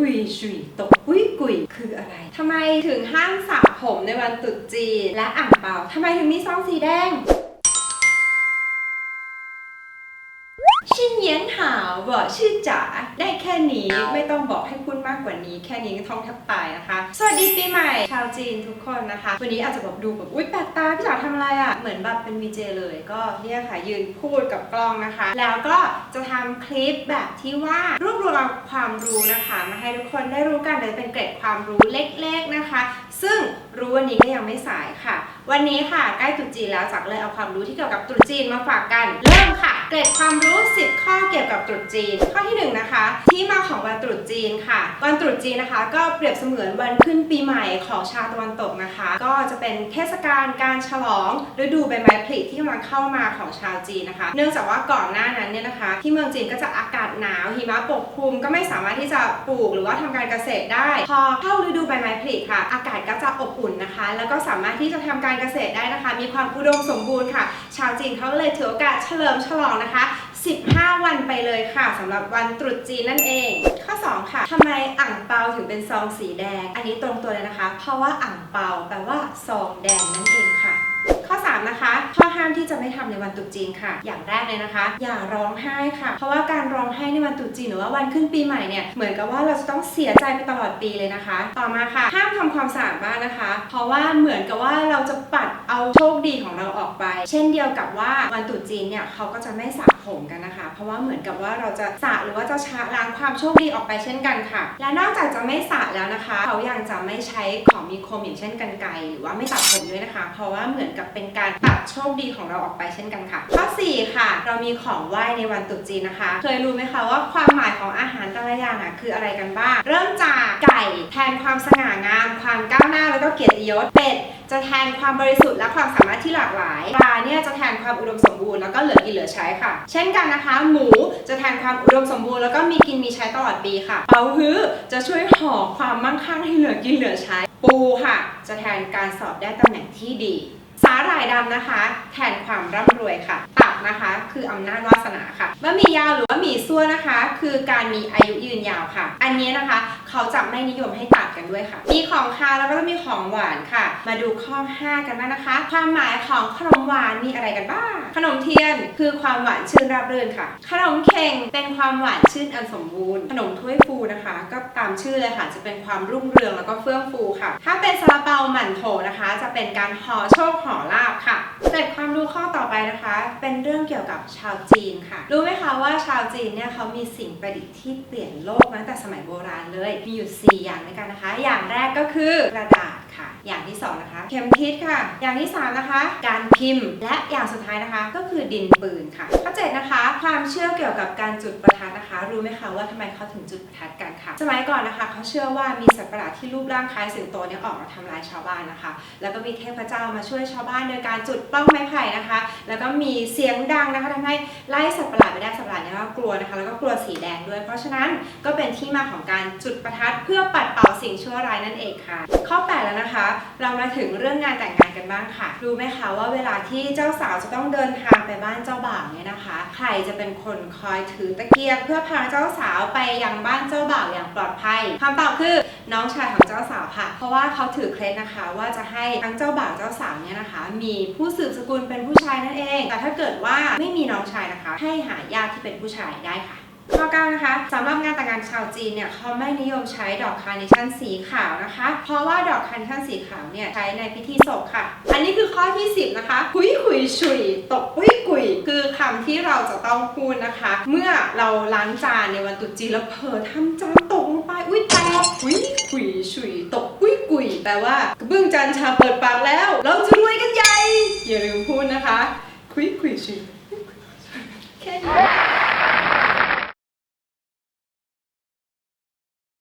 กุยชุยตกปุ้ยกุยคืออะไรทำไมถึงห้ามสระผมในวันตรุษจีนและอ่างเปาทำไมถึงมีซองสีแดง บอกชื่อจ๋าได้แค่นี้ไม่ต้องบอกให้พูดมากกว่านี้ แค่นี้ก็ท้องแทบตายนะคะ สวัสดีปีใหม่ชาวจีนทุกคนนะคะ วันนี้อาจจะแบบดูแบบอุ๊ยแปลกตาพี่จ๋าทำอะไรอะ่ะเหมือนแบบเป็นวีเจเลยก็เนี่ยค่ะยืนพูดกับกล้องนะคะ แล้วก็จะทำคลิปแบบที่ว่ารวบรวมความรู้นะคะ มาให้ทุกคนได้รู้กันเลยเป็นเกร็ดความรู้เล็ก ๆนะคะ ซึ่งรู้วันนี้ก็ยังไม่สายค่ะ วันนี้ค่ะใกล้ตรุษจีนแล้วจักเลยเอาความรู้ที่เกี่ยวกับตรุษจีนมาฝากกัน เริ่มค่ะ เกร็ดความรู้ 10 ข้อเกี่ยวกับตรุษจีน ข้อที่1นะคะ ที่มาของวันตรุษจีนค่ะ วันตรุษจีนนะคะ ก็เปรียบเสมือนวันขึ้นปีใหม่ของชาวตะวันตกนะคะ ก็จะเป็นเทศกาลการฉลองฤดูใบไม้ผลิที่กำลังเข้ามาของชาวจีนนะคะ เนื่องจากว่าก่อนหน้านั้นเนี่ยนะคะ ที่เมืองจีนก็จะอากาศหนาวหิมะปกคลุมก็ไม่สามารถที่จะปลูกหรือว่าทำการเกษตรได้ พอเข้าฤดูใบไม้ผลิค่ะ อากาศก็จะอบอุ่นนะคะ แล้วก็สามารถที่จะทำการการเกษตรได้นะคะ มีความอุดมสมบูรณ์ค่ะ ชาวจีนเขาเลยถือโอกาสเฉลิมฉลองนะคะ 15 วันไปเลยค่ะสำหรับวันตรุษจีนนั่นเอง ข้อ 2 ค่ะทำไมอ่างเปาถึงเป็นซองสีแดง อันนี้ตรงตัวเลยนะคะ เพราะว่าอ่างเปาแปลว่าซองแดงนั่นเองค่ะ ข้อ 3 นะคะ ข้อห้ามที่จะไม่ทำในวันตรุษจีนค่ะ อย่างแรกเลยนะคะ อย่าร้องไห้ค่ะ เพราะว่าการร้องไห้ในวันตรุษจีนหรือว่าวันขึ้นปีใหม่เนี่ยเหมือนกับว่าเราจะต้องเสียใจไปตลอดปีเลยนะคะ ต่อมาค่ะ ห้ามทำความสะอาดบ้านนะคะ เพราะว่าเหมือนกับว่าเราจะปัดเอาโชคดีของเราออกไป เช่นเดียวกับว่าวันตรุษจีนเนี่ยเขาก็จะไม่สระผมกันนะคะ เพราะว่าเหมือนกับว่าเราจะสระหรือว่าจะชะล้างความโชคดีออกไปเช่นกันค่ะ และนอกจากจะไม่สระแล้วนะคะ เขายังจะไม่ใช้ของมีคมอย่างเช่นกันไกรหรือว่าไม่ตัดผมด้วยนะคะ เพราะว่าเหมือนกับเป็นเป็นการตัดโชคดีของเราออกไปเช่นกันค่ะ ข้อ 4 ค่ะ เรามีของไหว้ในวันตรุษจีนนะคะ เคยรู้ไหมคะว่าความหมายของอาหารแต่ละอย่างอะคืออะไรกันบ้าง เริ่มจากไก่แทนความสง่างาม ความก้าวหน้าแล้วก็เกียรติยศเป็ดจะแทนความบริสุทธิ์และความสามารถที่หลากหลายปลาเนี่ยจะแทนความอุดมสมบูรณ์แล้วก็เหลือกินเหลือใช้ค่ะ เช่นกันนะคะ หมูจะแทนความอุดมสมบูรณ์แล้วก็มีกินมีใช้ตลอดปีค่ะเปาฮื้อจะช่วยห่อความมั่งคั่งให้เหลือกินเหลือใช้ ปูค่ะ จะแทนการสอบได้ตำแหน่งที่ดี สาหร่ายดำนะคะ แทนความร่ำรวยค่ะ ตับนะคะ คืออำนาจวาสนาค่ะบะหมี่ยาวหรือว่าหมี่ซั่วนะคะ คือการมีอายุยืนยาวค่ะ อันนี้นะคะ เขาจะไม่นิยมให้ตัดกันด้วยค่ะ มีของคาวแล้วก็จะมีของหวานค่ะ มาดูข้อ 5 กันบ้างนะคะ ความหมายของขนมหวานมีอะไรกันบ้าง ขนมเทียนคือความหวานชื่นราบรื่นค่ะ ขนมเข่งเป็นความหวานชื่นอันสมบูรณ์ ขนมถ้วยฟูนะคะ ก็ตามชื่อเลยค่ะ จะเป็นความรุ่งเรืองแล้วก็เฟื่องฟูค่ะ ถ้าเป็นซาลาเปาหมั่นโถนะคะ จะเป็นการห่อโชคห่อลาบค่ะเกร็ดความรู้ข้อต่อไปนะคะ เป็นเรื่องเกี่ยวกับชาวจีนค่ะ รู้ไหมคะว่าชาวจีนเนี่ยเขามีสิ่งประดิษฐ์ที่เปลี่ยนโลกมาตั้งแต่สมัยโบราณเลยมีอยู่ 4 อย่างด้วยกันนะคะ อย่างแรกก็คือกระดาษค่ะ อย่างที่ 2 นะคะ เข็มทิศค่ะ อย่างที่ 3 นะคะ การพิมพ์ และอย่างสุดท้ายนะคะ ก็คือดินปืนค่ะข้อ7นะคะ ความเชื่อเกี่ยวกับการจุดประทัดนะคะ รู้ไหมคะว่าทำไมเขาถึงจุดประทัดกัน ค่ะ สมัยก่อนนะคะเขาเชื่อว่ามีสัตว์ประหลาดที่รูปร่างคล้ายสิงโตเนี่ยออกมาทำลายชาวบ้านนะคะ แล้วก็มีเทพเจ้ามาช่วยชาวบ้านโดยการจุดป้องไม้ไผ่นะคะ แล้วก็มีเสียงดังนะคะทำให้ไล่สัตว์ประหลาดไปได้สัตว์ประหลาดเนี่ยก็กลัวนะคะ แล้วก็กลัวสีแดงด้วย เพราะฉะนั้นก็เป็นที่มาของการจุดประทัดเพื่อปัดเป่า สิ่งชั่วร้ายนั่นเองค่ะ ข้อ 8 แล้วนะคะ เรามาถึงเรื่องงานแต่งงานกันบ้างค่ะ รู้ไหมคะว่าเวลาที่เจ้าสาวจะต้องเดินทางไปบ้านเจ้าบ่าวเนี่ยนะคะ ใครจะเป็นคนคอยถือตะเกียงเพื่อพาเจ้าสาวไปยังบ้านเจ้าบ่าวอย่างปลอดภัยคำตอบคือน้องชายของเจ้าสาวค่ะ เพราะว่าเขาถือเคล็ดนะคะว่าจะให้ทั้งเจ้าบ่าวเจ้าสาวเนี่ยนะคะ มีผู้สืบสกุลเป็นผู้ชายนั่นเอง แต่ถ้าเกิดว่าไม่มีน้องชายนะคะ ให้หาญาติที่เป็นผู้ชายได้ค่ะ ข้อ9นะคะสำหรับงานแต่งงานชาวจีนเนี่ยเขาไม่นิยมใช้ดอกคาร์เนชั่นสีขาวนะคะ เพราะว่าดอกคาร์เนชั่นสีขาวเนี่ยใช้ในพิธีศพค่ะ อันนี้คือข้อที่ 10 นะคะคุยคุยชุยตกปุ้ยกุยคือคำที่เราจะต้องพูดนะคะ เมื่อเราล้างจานในวันตรุษจีนแล้วเผลอทำจานตกลงไปอุ้ยแตกคุยคุยชุยตกปุ้ยกุยแปลว่ากระเบื้องจานชาเปิดปากแล้ว เราจะรวยกันใหญ่อย่าลืมพูดนะคะคุยคุยชุย